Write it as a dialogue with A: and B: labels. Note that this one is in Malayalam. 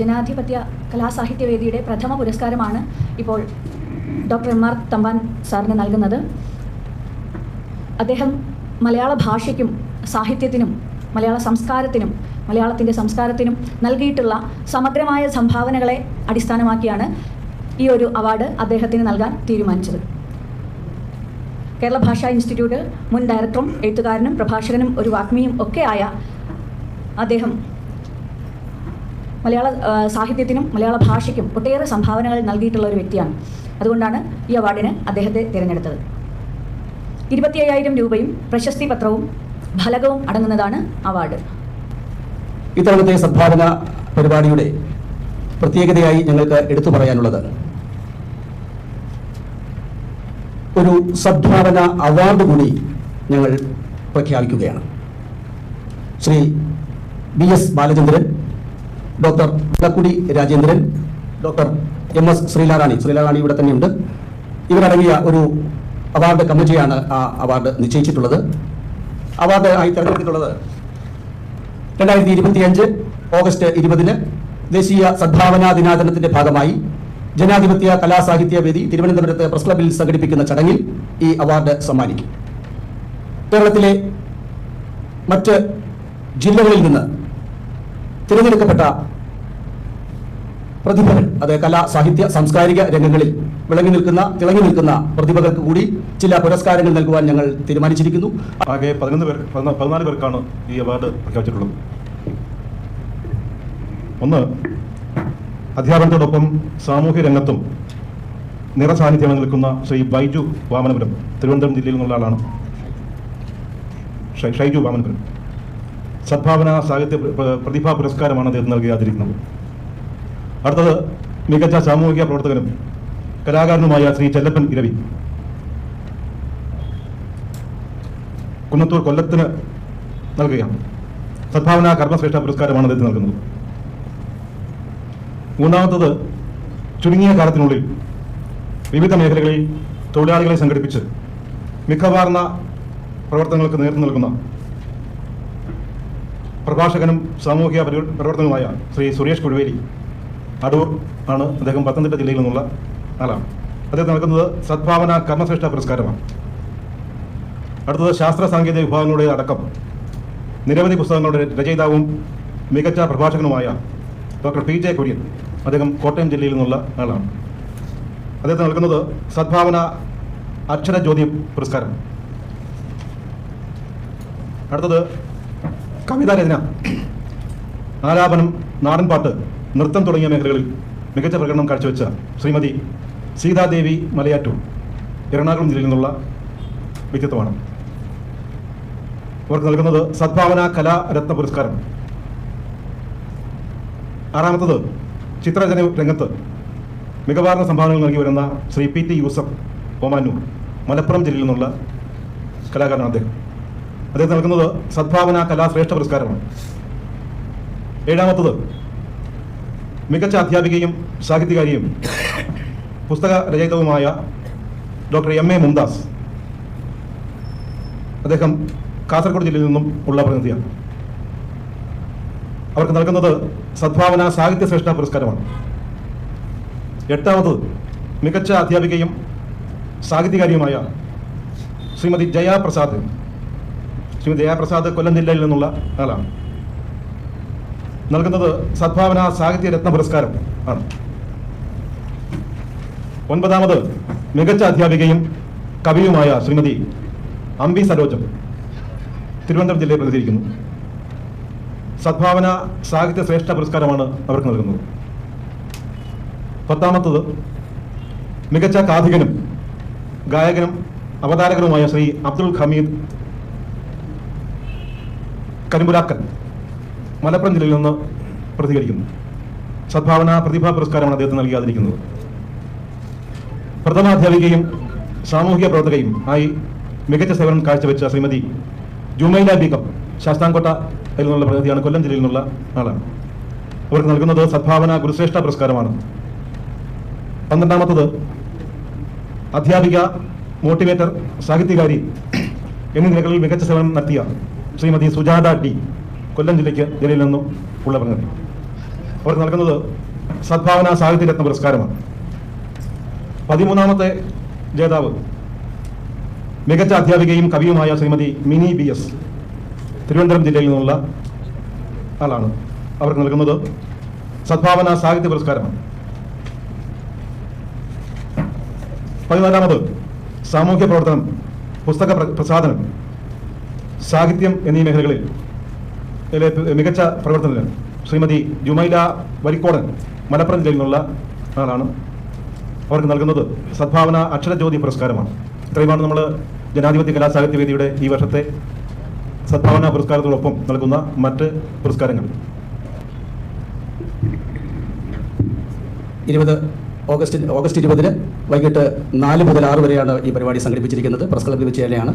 A: ജനാധിപത്യ കലാസാഹിത്യവേദിയുടെ പ്രഥമ പുരസ്കാരമാണ് ഇപ്പോൾ ഡോക്ടർ എം ആർ തമ്പാൻ സാറിന് നൽകുന്നത്. അദ്ദേഹം മലയാള ഭാഷയ്ക്കും സാഹിത്യത്തിനും മലയാള സംസ്കാരത്തിനും മലയാളത്തിന്റെ സംസ്കാരത്തിനും നൽകിയിട്ടുള്ള സമഗ്രമായ സംഭാവനകളെ അടിസ്ഥാനമാക്കിയാണ് ഈ ഒരു അവാർഡ് അദ്ദേഹത്തിന് നൽകാൻ തീരുമാനിച്ചത്. കേരള ഭാഷാ ഇൻസ്റ്റിറ്റ്യൂട്ട് മുൻ ഡയറക്ടറും എഴുത്തുകാരനും പ്രഭാഷകനും ഒരു വാഗ്മിയും ഒക്കെ ആയ അദ്ദേഹം മലയാള സാഹിത്യത്തിനും മലയാള ഭാഷയ്ക്കും ഒട്ടേറെ സംഭാവനകൾ നൽകിയിട്ടുള്ള ഒരു വ്യക്തിയാണ്. അതുകൊണ്ടാണ് ഈ അവാർഡിന് അദ്ദേഹത്തെ തിരഞ്ഞെടുത്തത്. ഇരുപത്തി അയ്യായിരം രൂപയും പ്രശസ്തി പത്രവും ഫലകവും അടങ്ങുന്നതാണ് അവാർഡ്.
B: ഇത്തവണത്തെ സദ്ഭാവന പരിപാടിയുടെ പ്രത്യേകതയായി ഞങ്ങൾക്ക് എടുത്തു പറയാനുള്ളത് ഒരു സദ്ഭാവന അവാർഡ് കൂടി ഞങ്ങൾ പ്രഖ്യാപിക്കുകയാണ്. Shri B S Balachandran doctor Vilakkudi Rajendran doctor M S Sreelarani. Sreelarani ഇവിടെ തന്നെയുണ്ട്. ഇവരടങ്ങിയ ഒരു അവാർഡ് കമ്മിറ്റിയാണ് ആ അവാർഡ് നിശ്ചയിച്ചിട്ടുള്ളത്. അവാർഡ് ആയി തെരഞ്ഞെടുത്തിട്ടുള്ളത് രണ്ടായിരത്തി ഇരുപത്തിയഞ്ച് ഓഗസ്റ്റ് ഇരുപതിന് ദേശീയ സദ്ഭാവനാ ദിനാചരണത്തിന്റെ ഭാഗമായി ജനാധിപത്യ കലാസാഹിത്യ വേദി തിരുവനന്തപുരത്ത് പ്രസ് ക്ലബിൽ സംഘടിപ്പിക്കുന്ന ചടങ്ങിൽ ഈ അവാർഡ് സമ്മാനിക്കും. കേരളത്തിലെ മറ്റ് ജില്ലകളിൽ നിന്ന് തിരഞ്ഞെടുക്കപ്പെട്ട പ്രതിഭകൾ അത് കലാ സാഹിത്യ സാംസ്കാരിക രംഗങ്ങളിൽ വിളങ്ങി നിൽക്കുന്ന തിളങ്ങി നിൽക്കുന്ന പ്രതിഭകൾക്ക് കൂടി ചില പുരസ്കാരങ്ങൾ നൽകുവാൻ ഞങ്ങൾ തീരുമാനിച്ചിരിക്കുന്നു.
C: ആകെ പതിനൊന്ന് പേർ പതിനാ- പതിനാല് പേർക്കാണ് ഈ അവാർഡ് പ്രഖ്യാപിച്ചിട്ടുള്ളത്. ഒന്ന് അധ്യാപനത്തോടൊപ്പം സാമൂഹ്യ രംഗത്തും നിറസാന്നിധ്യം നിൽക്കുന്ന ശ്രീ ബൈജു വാമനപുരം തിരുവനന്തപുരം ജില്ലയിൽ നിന്നുള്ള ആളാണ്. ഷൈജു വാമനപുരം. സദ്ഭാവന സാഹിത്യ പ്ര- പ്ര- പ്രതിഭാ പുരസ്കാരമാണ് അദ്ദേഹം നൽകി ആദരിക്കുന്നത് അടുത്തത് മികച്ച സാമൂഹിക പ്രവർത്തകനും കലാകാരനുമായ ശ്രീ ചെല്ലപ്പൻ ഇരവി. കുന്നത്തൂർ കൊല്ലത്തിന് നൽകുകയാണ്. സദ്ഭാവന കർമ്മശ്രേഷ്ഠ പുരസ്കാരമാണ് അദ്ദേഹത്തിന് നൽകുന്നത്. മൂന്നാമത്തത് ചുരുങ്ങിയ കാലത്തിനുള്ളിൽ വിവിധ മേഖലകളിൽ തൊഴിലാളികളെ സംഘടിപ്പിച്ച് മികവാർന്ന പ്രവർത്തനങ്ങൾക്ക് നേതൃത്വം നൽകുന്ന പ്രഭാഷകനും സാമൂഹിക പരിവർത്തനവുമായ ശ്രീ സുരേഷ് കുഴുവേലി അടൂർ ആണ് അദ്ദേഹം പത്തനംതിട്ട ജില്ലയിൽ നിന്നുള്ള ആളാണ്. അദ്ദേഹം നൽകുന്നത് സദ്ഭാവന കർമ്മശ്രേഷ്ഠ പുരസ്കാരമാണ്. അടുത്തത് ശാസ്ത്ര സാങ്കേതിക വിഭാഗങ്ങളുടെ അടക്കം. നിരവധി പുസ്തകങ്ങളുടെ രചയിതാവും മികച്ച പ്രഭാഷകനുമായ ഡോക്ടർ പി ജെ കുര്യൻ അദ്ദേഹം കോട്ടയം ജില്ലയിൽ നിന്നുള്ള ആളാണ്. അദ്ദേഹത്തിന് നൽകുന്നത് സദ്ഭാവന അക്ഷരജ്യോതി പുരസ്കാരം. അടുത്തത് കവിതാരചന. ആലാപനം നാടൻപാട്ട്. നൃത്തം തുടങ്ങിയ മേഖലകളിൽ മികച്ച പ്രകടനം കാഴ്ചവെച്ച ശ്രീമതി സീതാദേവി മലയാറ്റൂർ എറണാകുളം ജില്ലയിൽ നിന്നുള്ള വ്യക്തിത്വമാണ്. അവർക്ക് നൽകുന്നത് സദ്ഭാവന കലാരത്ന പുരസ്കാരം. ആറാമത്തത് ചിത്രരചന രംഗത്ത് മികവാർന്ന സംഭാവനകൾ നൽകി വരുന്ന ശ്രീ പി ടി യൂസഫ് ഒമാനൂർ മലപ്പുറം ജില്ലയിൽ നിന്നുള്ള കലാകാരനാണ് അദ്ദേഹം. അദ്ദേഹം നൽകുന്നത് സദ്ഭാവന കലാശ്രേഷ്ഠ പുരസ്കാരമാണ്. ഏഴാമത്തത് മികച്ച അധ്യാപികയും സാഹിത്യകാരിയും പുസ്തക രചയിതാവുമായ ഡോക്ടർ എം എ മുംതാസ് അദ്ദേഹം കാസർഗോഡ് ജില്ലയിൽ നിന്നും ഉള്ള പ്രതിനിധിയാണ്. അവർക്ക് നൽകുന്നത് സദ്ഭാവന സാഹിത്യ ശ്രേഷ്ഠ പുരസ്കാരമാണ്. എട്ടാമത് മികച്ച അധ്യാപികയും സാഹിത്യകാരിയുമായ ശ്രീമതി ജയാപ്രസാദ് ശ്രീമതി ജയാപ്രസാദ് കൊല്ലം ജില്ലയിൽ നിന്നുള്ള ആളാണ്. നൽകുന്നത് സദ്ഭാവന സാഹിത്യ രത്ന പുരസ്കാരം ആണ്. ഒൻപതാമത് മികച്ച അധ്യാപികയും കവിയുമായ ശ്രീമതി അംബി സരോജം തിരുവനന്തപുരം ജില്ലയിൽ പ്രതിനിധീകരിക്കുന്നു. സദ്ഭാവന സാഹിത്യ ശ്രേഷ്ഠ പുരസ്കാരമാണ് അവർക്ക് നൽകുന്നത്. പത്താമത്തത് മികച്ച കാഥികനും ഗായകനും അവതാരകനുമായ ശ്രീ അബ്ദുൽ ഹമീദ് കരിമ്പുരാക്കൻ മലപ്പുറം ജില്ലയിൽ നിന്ന് പ്രതികരിക്കുന്നു. സദ്ഭാവന പ്രതിഭാ പുരസ്കാരമാണ് അദ്ദേഹത്തിന് നൽകിയാതിരിക്കുന്നത്. പ്രഥമാധ്യാപികയും സാമൂഹിക പ്രവർത്തകയും ആയി മികച്ച സേവനം കാഴ്ചവെച്ച ശ്രീമതി ജുമൈല ബീഗം ശാസ്താംകോട്ട അതിൽ നിന്നുള്ള പ്രതിനിധിയാണ്. കൊല്ലം ജില്ലയിൽ നിന്നുള്ള ആളാണ്. അവർക്ക് നൽകുന്നത് സദ്ഭാവന ഗുരുശ്രേഷ്ഠ പുരസ്കാരമാണ്. പന്ത്രണ്ടാമത്തത് അധ്യാപിക മോട്ടിവേറ്റർ സാഹിത്യകാരി എന്നീ നിലകളിൽ മികച്ച സേവനം നടത്തിയ ശ്രീമതി സുജാത ഡി കൊല്ലം ജില്ലയ്ക്ക് ജില്ലയിൽ നിന്നും ഉള്ള പ്രതിനിധി അവർക്ക് നൽകുന്നത് സദ്ഭാവന സാഹിത്യരത്ന പുരസ്കാരമാണ്. പതിമൂന്നാമത്തെ ജേതാവ് മികച്ച അധ്യാപികയും കവിയുമായ ശ്രീമതി മിനി ബി എസ് തിരുവനന്തപുരം ജില്ലയിൽ നിന്നുള്ള ആളാണ്. അവർക്ക് നൽകുന്നത് സദ്ഭാവന സാഹിത്യ പുരസ്കാരമാണ്. പതിനാലാമത് സാമൂഹ്യ പ്രവർത്തനം പുസ്തക പ്ര- പ്രസാധനം സാഹിത്യം എന്നീ മേഖലകളിൽ മികച്ച പ്രവർത്തനത്തിന് ശ്രീമതി ജുമൈല വരിക്കോടൻ മലപ്പുറം ജില്ലയിൽ നിന്നുള്ള ആളാണ്. അവർക്ക് നൽകുന്നത് സദ്ഭാവന അക്ഷരജ്യോതി പുരസ്കാരമാണ്. ഇത്രയുമാണ് നമ്മൾ ജനാധിപത്യ കലാസാഹിത്യ വേദിയുടെ ഈ വർഷത്തെ സദ്ഭാവന പുരസ്കാരത്തോടൊപ്പം നൽകുന്ന മറ്റ് പുരസ്കാരങ്ങൾ.
B: ഇരുപത് ഓഗസ്റ്റ് ഓഗസ്റ്റ് ഇരുപതിന് വൈകിട്ട് നാല് മുതൽ ആറ് വരെയാണ് ഈ പരിപാടി സംഘടിപ്പിച്ചിരിക്കുന്നത്. പ്രസ് തന്നെയാണ്.